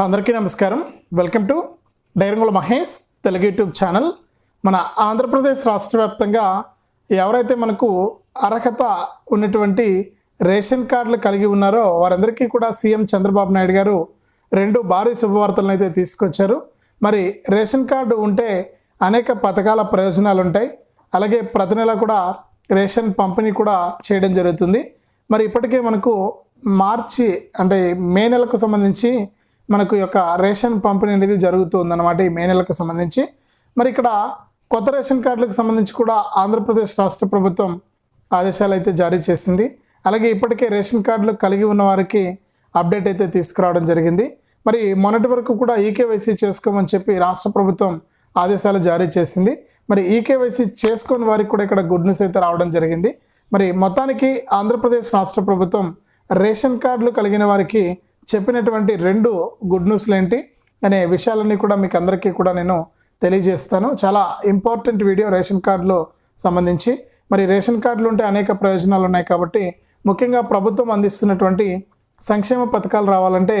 అందరికీ నమస్కారం. Welcome to డైరంగుల మహేష్ తెలుగు యూట్యూబ్ ఛానల్. మన ఆంధ్రప్రదేశ్ రాష్ట్ర వ్యాప్తంగా ఎవరైతే మనకు అర్హత ఉన్నటువంటి రేషన్ కార్డులు కలిగి ఉన్నారో వారందరికీ కూడా సీఎం చంద్రబాబు నాయుడు గారు రెండు భారీ శుభవార్తలను అయితే తీసుకొచ్చారు. మరి రేషన్ కార్డు ఉంటే అనేక పథకాల ప్రయోజనాలు ఉంటాయి అలాగే ప్రతి నెల కూడా రేషన్ పంపిణీ కూడా చేయడం జరుగుతుంది. మరి ఇప్పటికే మనకు మార్చి అంటే మే నెలకు సంబంధించి మనకు యొక్క రేషన్ పంపిణీ అనేది జరుగుతుందన్నమాట ఈ మే నెలకు సంబంధించి. మరి ఇక్కడ కొత్త రేషన్ కార్డులకు సంబంధించి కూడా ఆంధ్రప్రదేశ్ రాష్ట్ర ప్రభుత్వం ఆదేశాలు అయితే జారీ చేసింది. అలాగే ఇప్పటికే రేషన్ కార్డులు కలిగి ఉన్న వారికి అప్డేట్ అయితే తీసుకురావడం జరిగింది. మరి మొన్నటి వరకు కూడా ఈకేవైసీ చేసుకోమని చెప్పి రాష్ట్ర ప్రభుత్వం ఆదేశాలు జారీ చేసింది. మరి ఈకేవైసీ చేసుకొని వారికి కూడా ఇక్కడ గుడ్ న్యూస్ అయితే రావడం జరిగింది. మరి మొత్తానికి ఆంధ్రప్రదేశ్ రాష్ట్ర ప్రభుత్వం రేషన్ కార్డులు కలిగిన వారికి చెప్పినటువంటి రెండు గుడ్ న్యూస్లు ఏంటి అనే విషయాలన్నీ కూడా మీకు అందరికీ కూడా నేను తెలియజేస్తాను. చాలా ఇంపార్టెంట్ వీడియో రేషన్ కార్డులో సంబంధించి. మరి రేషన్ కార్డులు ఉంటే అనేక ప్రయోజనాలు ఉన్నాయి కాబట్టి ముఖ్యంగా ప్రభుత్వం అందిస్తున్నటువంటి సంక్షేమ పథకాలు రావాలంటే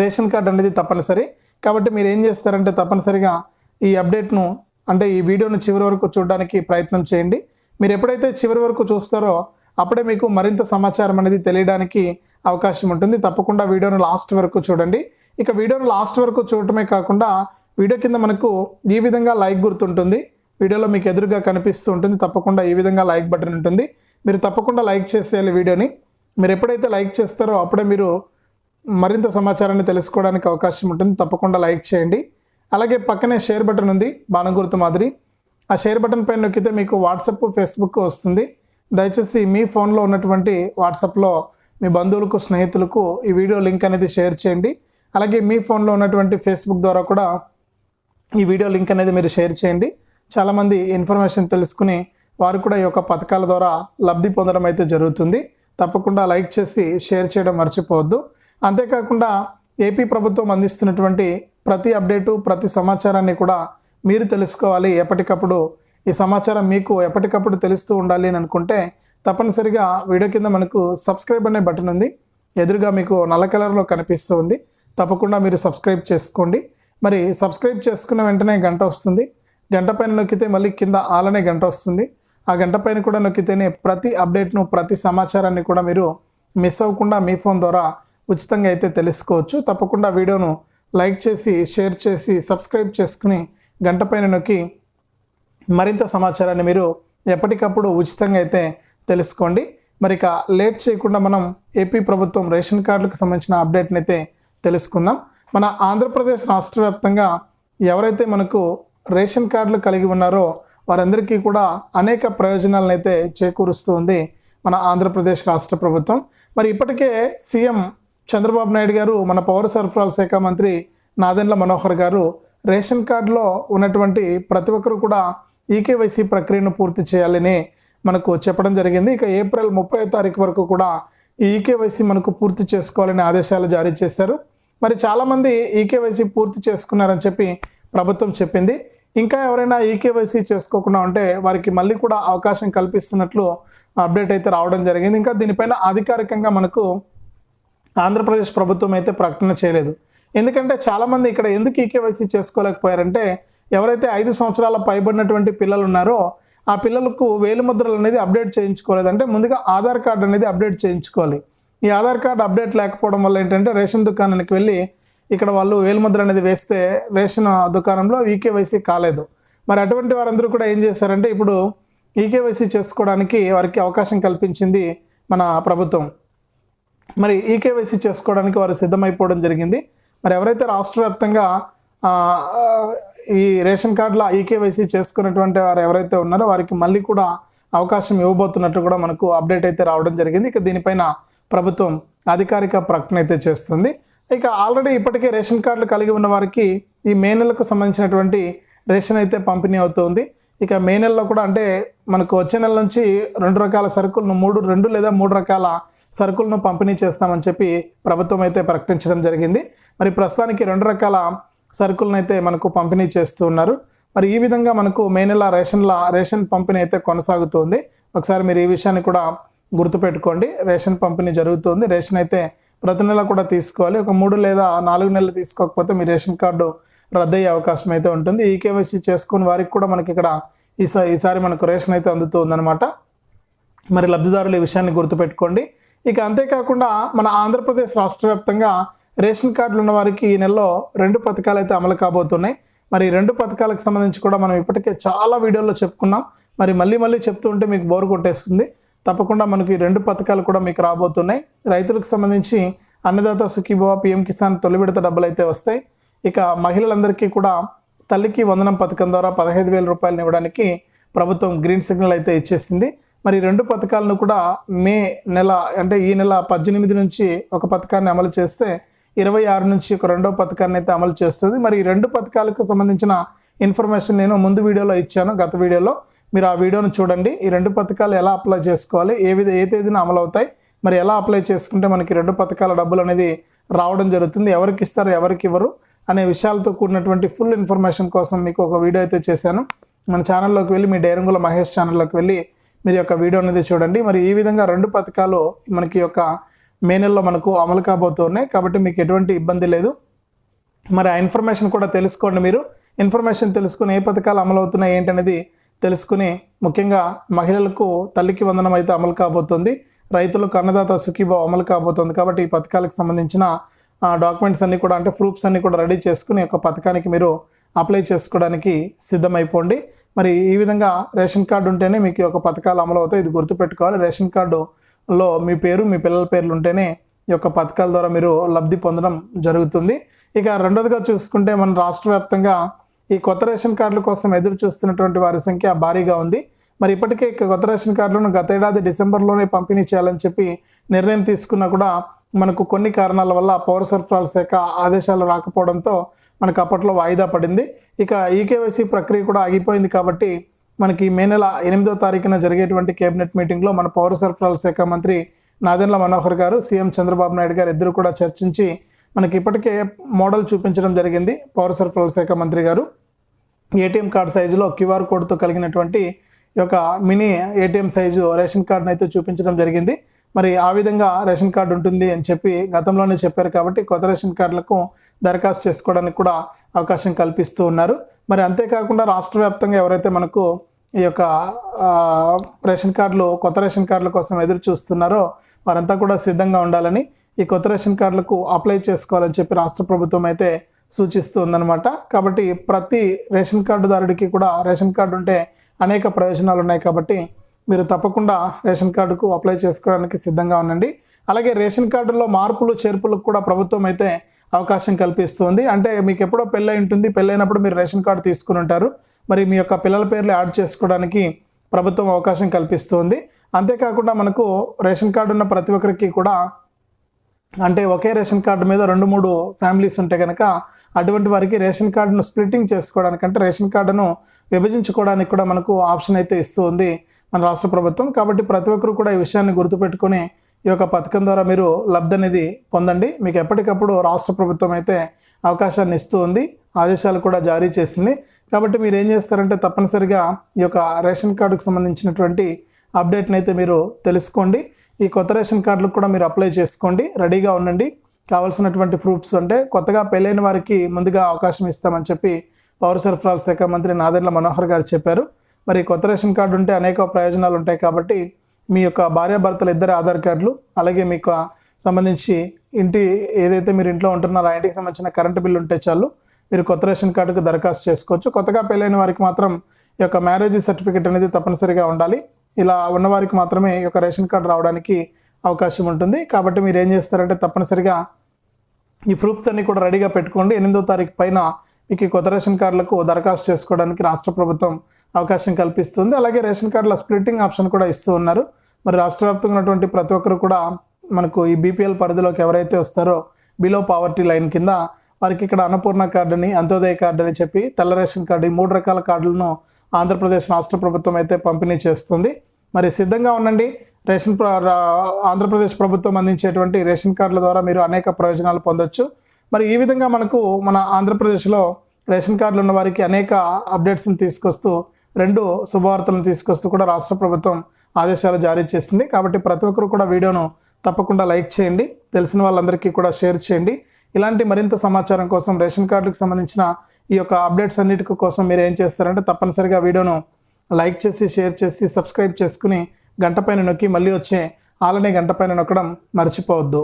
రేషన్ కార్డు అనేది తప్పనిసరి. కాబట్టి మీరు ఏం చేస్తారంటే తప్పనిసరిగా ఈ అప్డేట్ను అంటే ఈ వీడియోను చివరి వరకు చూడడానికి ప్రయత్నం చేయండి. మీరు ఎప్పుడైతే చివరి వరకు చూస్తారో అప్పుడే మీకు మరింత సమాచారం అనేది తెలియడానికి అవకాశం ఉంటుంది. తప్పకుండా వీడియోను లాస్ట్ వరకు చూడండి. ఇక వీడియోను లాస్ట్ వరకు చూడటమే కాకుండా వీడియో కింద మనకు ఈ విధంగా లైక్ గుర్తుంటుంది. వీడియోలో మీకు ఎదురుగా కనిపిస్తూ ఉంటుంది. తప్పకుండా ఈ విధంగా లైక్ బటన్ ఉంటుంది. మీరు తప్పకుండా లైక్ చేసేయాలి వీడియోని. మీరు ఎప్పుడైతే లైక్ చేస్తారో అప్పుడే మీరు మరింత సమాచారాన్ని తెలుసుకోవడానికి అవకాశం ఉంటుంది. తప్పకుండా లైక్ చేయండి. అలాగే పక్కనే షేర్ బటన్ ఉంది. బాణం గుర్తు మాదిరి. ఆ షేర్ బటన్ పైన నొక్కితే మీకు వాట్సప్ ఫేస్బుక్ వస్తుంది. దయచేసి మీ ఫోన్లో ఉన్నటువంటి వాట్సాప్లో మీ బంధువులకు స్నేహితులకు ఈ వీడియో లింక్ అనేది షేర్ చేయండి. అలాగే మీ ఫోన్లో ఉన్నటువంటి ఫేస్బుక్ ద్వారా కూడా ఈ వీడియో లింక్ అనేది మీరు షేర్ చేయండి. చాలామంది ఇన్ఫర్మేషన్ తెలుసుకుని వారు కూడా ఈ యొక్క పథకాల ద్వారా లబ్ధి పొందడం అయితే జరుగుతుంది. తప్పకుండా లైక్ చేసి షేర్ చేయడం మర్చిపోవద్దు. అంతేకాకుండా ఏపీ ప్రభుత్వం అందిస్తున్నటువంటి ప్రతి అప్డేటు ప్రతి సమాచారాన్ని కూడా మీరు తెలుసుకోవాలి. ఎప్పటికప్పుడు ఈ సమాచారం మీకు ఎప్పటికప్పుడు తెలుస్తూ ఉండాలి అని అనుకుంటే తప్పనిసరిగా వీడియో కింద మనకు సబ్స్క్రైబ్ అనే బటన్ ఉంది. ఎదురుగా మీకు నల్ల కలర్లో కనిపిస్తూ ఉంది. తప్పకుండా మీరు సబ్స్క్రైబ్ చేసుకోండి. మరి సబ్స్క్రైబ్ చేసుకున్న వెంటనే గంట వస్తుంది. గంట పైన నొక్కితే మళ్ళీ కింద ఆలనే గంట వస్తుంది. ఆ గంట పైన కూడా నొక్కితేనే ప్రతి అప్డేట్ను ప్రతి సమాచారాన్ని కూడా మీరు మిస్ అవ్వకుండా మీ ఫోన్ ద్వారా ఉచితంగా అయితే తెలుసుకోవచ్చు. తప్పకుండా వీడియోను లైక్ చేసి షేర్ చేసి సబ్స్క్రైబ్ చేసుకుని గంట పైన నొక్కి మరింత సమాచారాన్ని మీరు ఎప్పటికప్పుడు ఉచితంగా అయితే తెలుసుకోండి. మరి ఇక లేట్ చేయకుండా మనం ఏపీ ప్రభుత్వం రేషన్ కార్డులకు సంబంధించిన అప్డేట్ని అయితే తెలుసుకుందాం. మన ఆంధ్రప్రదేశ్ రాష్ట్ర వ్యాప్తంగా ఎవరైతే మనకు రేషన్ కార్డులు కలిగి ఉన్నారో వారందరికీ కూడా అనేక ప్రయోజనాలను అయితే చేకూరుస్తూ ఉంది మన ఆంధ్రప్రదేశ్ రాష్ట్ర ప్రభుత్వం. మరి ఇప్పటికే సీఎం చంద్రబాబు నాయుడు గారు మన పౌర సరఫరాల శాఖ మంత్రి నాదెండ్ల మనోహర్ గారు రేషన్ కార్డులో ఉన్నటువంటి ప్రతి ఒక్కరు కూడా ఈకేవైసీ ప్రక్రియను పూర్తి చేయాలని మనకు చెప్పడం జరిగింది. ఇక ఏప్రిల్ ముప్పై తారీఖు వరకు కూడా ఈ ఈకేవైసీ మనకు పూర్తి చేసుకోవాలని ఆదేశాలు జారీ చేశారు. మరి చాలామంది ఈకేవైసీ పూర్తి చేసుకున్నారని చెప్పి ప్రభుత్వం చెప్పింది. ఇంకా ఎవరైనా ఈకేవైసీ చేసుకోకుండా ఉంటే వారికి మళ్ళీ కూడా అవకాశం కల్పిస్తున్నట్లు అప్డేట్ అయితే రావడం జరిగింది. ఇంకా దీనిపైన అధికారికంగా మనకు ఆంధ్రప్రదేశ్ ప్రభుత్వం అయితే ప్రకటన చేయలేదు. ఎందుకంటే చాలామంది ఇక్కడ ఎందుకు ఈకేవైసీ చేసుకోలేకపోయారంటే ఎవరైతే ఐదు సంవత్సరాల పైబడినటువంటి పిల్లలు ఉన్నారో ఆ పిల్లలకు వేలిముద్రలు అనేది అప్డేట్ చేయించుకోలేదు అంటే ముందుగా ఆధార్ కార్డు అనేది అప్డేట్ చేయించుకోవాలి. ఈ ఆధార్ కార్డు అప్డేట్ లేకపోవడం వల్ల ఏంటంటే రేషన్ దుకాణానికి వెళ్ళి ఇక్కడ వాళ్ళు వేలిముద్ర అనేది వేస్తే రేషన్ దుకాణంలో ఈకేవైసీ కాలేదు. మరి అటువంటి వారందరూ కూడా ఏం చేశారంటే ఇప్పుడు ఈకేవైసీ చేసుకోవడానికి వారికి అవకాశం కల్పించింది మన ప్రభుత్వం. మరి ఈకేవైసీ చేసుకోవడానికి వారు సిద్ధమైపోవడం జరిగింది. మరి ఎవరైతే రాష్ట్ర వ్యాప్తంగా ఈ రేషన్ కార్డులో ఈకేవైసీ చేసుకున్నటువంటి వారు ఎవరైతే ఉన్నారో వారికి మళ్ళీ కూడా అవకాశం ఇవ్వబోతున్నట్లు కూడా మనకు అప్డేట్ అయితే రావడం జరిగింది. ఇక దీనిపైన ప్రభుత్వం అధికారిక ప్రకటన అయితే చేస్తుంది. ఇక ఆల్రెడీ ఇప్పటికే రేషన్ కార్డులు కలిగి ఉన్న వారికి ఈ మే నెలకు సంబంధించినటువంటి రేషన్ అయితే పంపిణీ అవుతుంది. ఇక మే నెలలో కూడా అంటే మనకు వచ్చే నెల నుంచి రెండు రకాల సరుకులను మూడు రెండు లేదా మూడు రకాల సరుకులను పంపిణీ చేస్తామని చెప్పి ప్రభుత్వం అయితే ప్రకటించడం జరిగింది. మరి ప్రస్తుతానికి రెండు రకాల సరుకులను అయితే మనకు పంపిణీ చేస్తూ ఉన్నారు. మరి ఈ విధంగా మనకు మే నెల రేషన్ల రేషన్ పంపిణీ అయితే కొనసాగుతుంది. ఒకసారి మీరు ఈ విషయాన్ని కూడా గుర్తుపెట్టుకోండి. రేషన్ పంపిణీ జరుగుతుంది. రేషన్ అయితే ప్రతి నెల కూడా తీసుకోవాలి. ఒక మూడు లేదా నాలుగు నెలలు తీసుకోకపోతే మీ రేషన్ కార్డు రద్దయ్యే అవకాశం అయితే ఉంటుంది. ఈ కేవైసీ చేసుకుని వారికి కూడా మనకి ఇక్కడ ఈసా ఈసారి మనకు రేషన్ అయితే అందుతుందన్నమాట. మరి లబ్ధిదారులు ఈ విషయాన్ని గుర్తుపెట్టుకోండి. ఇక అంతేకాకుండా మన ఆంధ్రప్రదేశ్ రాష్ట్ర వ్యాప్తంగా రేషన్ కార్డులు ఉన్న వారికి ఈ నెలలో రెండు పథకాలు అయితే అమలు కాబోతున్నాయి. మరి రెండు పథకాలకు సంబంధించి కూడా మనం ఇప్పటికే చాలా వీడియోల్లో చెప్పుకున్నాం. మరి మళ్ళీ మళ్ళీ చెప్తూ ఉంటే మీకు బోర్ కొట్టేస్తుంది. తప్పకుండా మనకి ఈ రెండు పథకాలు కూడా మీకు రాబోతున్నాయి. రైతులకు సంబంధించి అన్నదాత సుఖీభవ పిఎం కిసాన్ తొలి విడత డబ్బులు అయితే వస్తాయి. ఇక మహిళలందరికీ కూడా తల్లికి వందనం పథకం ద్వారా పదహైదు వేల రూపాయలను ఇవ్వడానికి ప్రభుత్వం గ్రీన్ సిగ్నల్ అయితే ఇచ్చేసింది. మరి రెండు పథకాలను కూడా మే నెల అంటే ఈ నెల పద్దెనిమిది నుంచి ఒక పథకాన్ని అమలు చేస్తే ఇరవై ఆరు నుంచి ఒక రెండో పథకాన్ని అయితే అమలు చేస్తుంది. మరి ఈ రెండు పథకాలకు సంబంధించిన ఇన్ఫర్మేషన్ నేను ముందు వీడియోలో ఇచ్చాను. గత వీడియోలో మీరు ఆ వీడియోను చూడండి. ఈ రెండు పథకాలు ఎలా అప్లై చేసుకోవాలి? ఏ విధ ఏ తేదీన అమలు అవుతాయి? మరి ఎలా అప్లై చేసుకుంటే మనకి రెండు పథకాల డబ్బులు అనేది రావడం జరుగుతుంది? ఎవరికి ఇస్తారు? ఎవరికి ఇవ్వరు? అనే విషయాలతో కూడినటువంటి ఫుల్ ఇన్ఫర్మేషన్ కోసం మీకు ఒక వీడియో అయితే చేశాను. మన ఛానల్లోకి వెళ్ళి మీ డైరంగుల మహేష్ ఛానల్లోకి వెళ్ళి మీరు యొక్క వీడియో అనేది చూడండి. మరి ఈ విధంగా రెండు పథకాలు మనకి యొక్క మే నెలలో మనకు అమలు కాబోతున్నాయి కాబట్టి మీకు ఎటువంటి ఇబ్బంది లేదు. మరి ఆ ఇన్ఫర్మేషన్ కూడా తెలుసుకోండి మీరు. ఇన్ఫర్మేషన్ తెలుసుకుని ఏ పథకాలు అమలు అవుతున్నాయి ఏంటనేది తెలుసుకుని ముఖ్యంగా మహిళలకు తల్లికి వందనం అయితే అమలు కాబోతుంది. రైతులకు అన్నదాత సుఖీభావ అమలు కాబోతుంది. కాబట్టి ఈ పథకాలకు సంబంధించిన డాక్యుమెంట్స్ అన్నీ కూడా అంటే ప్రూఫ్స్ అన్నీ కూడా రెడీ చేసుకుని ఒక పథకానికి మీరు అప్లై చేసుకోవడానికి సిద్ధమైపోండి. మరి ఈ విధంగా రేషన్ కార్డు ఉంటేనే మీకు ఒక పథకాలు అమలు అవుతాయి. ఇది గుర్తుపెట్టుకోవాలి. రేషన్ కార్డు లో మీ పేరు మీ పిల్లల పేర్లు ఉంటేనే ఈ యొక్క పథకాల ద్వారా మీరు లబ్ధి పొందడం జరుగుతుంది. ఇక రెండోదిగా చూసుకుంటే మన రాష్ట్ర వ్యాప్తంగా ఈ కొత్త రేషన్ కార్డుల కోసం ఎదురు చూస్తున్నటువంటి వారి సంఖ్య భారీగా ఉంది. మరి ఇప్పటికే కొత్త రేషన్ కార్డులను గత ఏడాది డిసెంబర్లోనే పంపిణీ చేయాలని చెప్పి నిర్ణయం తీసుకున్నా కూడా మనకు కొన్ని కారణాల వల్ల పౌర సరఫరాల శాఖ ఆదేశాలు రాకపోవడంతో మనకు అప్పట్లో వాయిదా పడింది. ఇక ఈకేవైసీ ప్రక్రియ కూడా ఆగిపోయింది కాబట్టి మనకి మే నెల ఎనిమిదో తారీఖున జరిగేటువంటి కేబినెట్ మీటింగ్లో మన పౌర సరఫరాల శాఖ మంత్రి నాదెండ్ల మనోహర్ గారు సీఎం చంద్రబాబు నాయుడు గారు ఇద్దరు కూడా చర్చించి మనకి ఇప్పటికే మోడల్ చూపించడం జరిగింది పౌర సరఫరాల శాఖ మంత్రి గారు. ఏటీఎం కార్డు సైజులో క్యూఆర్ కోడ్తో కలిగినటువంటి యొక్క మినీ ఏటీఎం సైజు రేషన్ కార్డును అయితే చూపించడం జరిగింది. మరి ఆ విధంగా రేషన్ కార్డు ఉంటుంది అని చెప్పి గతంలోనే చెప్పారు కాబట్టి కొత్త రేషన్ కార్డులకు దరఖాస్తు చేసుకోవడానికి కూడా అవకాశం కల్పిస్తూ ఉన్నారు. మరి అంతేకాకుండా రాష్ట్ర వ్యాప్తంగా ఎవరైతే మనకు ఈ యొక్క రేషన్ కార్డులు కొత్త రేషన్ కార్డుల కోసం ఎదురు చూస్తున్నారో వారంతా కూడా సిద్ధంగా ఉండాలని ఈ కొత్త రేషన్ కార్డులకు అప్లై చేసుకోవాలని చెప్పి రాష్ట్ర ప్రభుత్వం అయితే సూచిస్తూ ఉందన్నమాట. కాబట్టి ప్రతి రేషన్ కార్డుదారుడికి కూడా రేషన్ కార్డు ఉంటే అనేక ప్రయోజనాలు ఉన్నాయి కాబట్టి మీరు తప్పకుండా రేషన్ కార్డుకు అప్లై చేసుకోవడానికి సిద్ధంగా ఉండండి. అలాగే రేషన్ కార్డులో మార్పులు చేర్పులకు కూడా ప్రభుత్వం అయితే అవకాశం కల్పిస్తుంది. అంటే మీకు ఎప్పుడో పెళ్ళై ఉంటుంది. పెళ్ళైనప్పుడు మీరు రేషన్ కార్డు తీసుకుని ఉంటారు. మరి మీ యొక్క పిల్లల పేర్లు యాడ్ చేసుకోవడానికి ప్రభుత్వం అవకాశం కల్పిస్తుంది. అంతేకాకుండా మనకు రేషన్ కార్డు ఉన్న ప్రతి ఒక్కరికి కూడా అంటే ఒకే రేషన్ కార్డు మీద రెండు మూడు ఫ్యామిలీస్ ఉంటే కనుక అటువంటి వారికి రేషన్ కార్డును స్ప్లిట్టింగ్ చేసుకోవడానికి అంటే రేషన్ కార్డును విభజించుకోవడానికి కూడా మనకు ఆప్షన్ అయితే ఇస్తుంది మన రాష్ట్ర ప్రభుత్వం. కాబట్టి ప్రతి ఒక్కరు కూడా ఈ విషయాన్ని గుర్తుపెట్టుకొని ఈ యొక్క పథకం ద్వారా మీరు లబ్ధి అనేది పొందండి. మీకు ఎప్పటికప్పుడు రాష్ట్ర ప్రభుత్వం అయితే అవకాశాన్ని ఇస్తూ ఉంది. ఆదేశాలు కూడా జారీ చేసింది. కాబట్టి మీరు ఏం చేస్తారంటే తప్పనిసరిగా ఈ యొక్క రేషన్ కార్డుకు సంబంధించినటువంటి అప్డేట్ని అయితే మీరు తెలుసుకోండి. ఈ కొత్త రేషన్ కార్డులకు కూడా మీరు అప్లై చేసుకోండి. రెడీగా ఉండండి. కావాల్సినటువంటి ప్రూఫ్స్ అంటే కొత్తగా పెళ్ళైన వారికి ముందుగా అవకాశం ఇస్తామని చెప్పి పౌర సరఫరాల శాఖ మంత్రి నాదెండ్ల మనోహర్ గారు చెప్పారు. మరి కొత్త రేషన్ కార్డు ఉంటే అనేక ప్రయోజనాలు ఉంటాయి కాబట్టి మీ యొక్క భార్యాభర్తల ఇద్దరు ఆధార్ కార్డులు అలాగే మీకు సంబంధించి ఇంటి ఏదైతే మీరు ఇంట్లో ఉంటున్నారో ఆ ఇంటికి సంబంధించిన కరెంటు బిల్లు ఉంటే చాలు మీరు కొత్త రేషన్ కార్డుకు దరఖాస్తు చేసుకోవచ్చు. కొత్తగా పెళ్ళైన వారికి మాత్రం ఈ యొక్క మ్యారేజ్ సర్టిఫికేట్ అనేది తప్పనిసరిగా ఉండాలి. ఇలా ఉన్నవారికి మాత్రమే ఈ యొక్క రేషన్ కార్డు రావడానికి అవకాశం ఉంటుంది. కాబట్టి మీరు ఏం చేస్తారంటే తప్పనిసరిగా ఈ ప్రూఫ్స్ అన్నీ కూడా రెడీగా పెట్టుకోండి. ఎనిమిదో తారీఖు పైన మీకు కొత్త రేషన్ కార్డులకు దరఖాస్తు చేసుకోవడానికి రాష్ట్ర ప్రభుత్వం అవకాశం కల్పిస్తుంది. అలాగే రేషన్ కార్డుల స్ప్లిట్టింగ్ ఆప్షన్ కూడా ఇస్తూ ఉన్నారు. మరి రాష్ట్ర వ్యాప్తంగా ఉన్నటువంటి ప్రతి ఒక్కరు కూడా మనకు ఈ బీపీఎల్ పరిధిలోకి ఎవరైతే వస్తారో బిలో పావర్టీ లైన్ కింద వారికి ఇక్కడ అన్నపూర్ణ కార్డుని అంత్యోదయ కార్డు అని చెప్పి తెల్ల రేషన్ కార్డు ఈ మూడు రకాల కార్డులను ఆంధ్రప్రదేశ్ రాష్ట్ర ప్రభుత్వం అయితే పంపిణీ చేస్తుంది. మరి సిద్ధంగా ఉండండి. రేషన్ ఆంధ్రప్రదేశ్ ప్రభుత్వం అందించేటువంటి రేషన్ కార్డుల ద్వారా మీరు అనేక ప్రయోజనాలు పొందొచ్చు. మరి ఈ విధంగా మనకు మన ఆంధ్రప్రదేశ్లో రేషన్ కార్డులు ఉన్న వారికి అనేక అప్డేట్స్ని తీసుకొస్తూ రెండు శుభవార్తలను తీసుకొస్తూ కూడా రాష్ట్ర ప్రభుత్వం ఆదేశాలు జారీ చేసింది. కాబట్టి ప్రతి ఒక్కరు కూడా వీడియోను తప్పకుండా లైక్ చేయండి. తెలిసిన వాళ్ళందరికీ కూడా షేర్ చేయండి. ఇలాంటి మరింత సమాచారం కోసం రేషన్ కార్డులకు సంబంధించిన ఈ యొక్క అప్డేట్స్ అన్నిటి కోసం మీరు ఏం చేస్తారంటే తప్పనిసరిగా వీడియోను లైక్ చేసి షేర్ చేసి సబ్స్క్రైబ్ చేసుకుని గంట పైన నొక్కి మళ్ళీ వచ్చే ఆలనే గంట పైన నొక్కడం మర్చిపోవద్దు.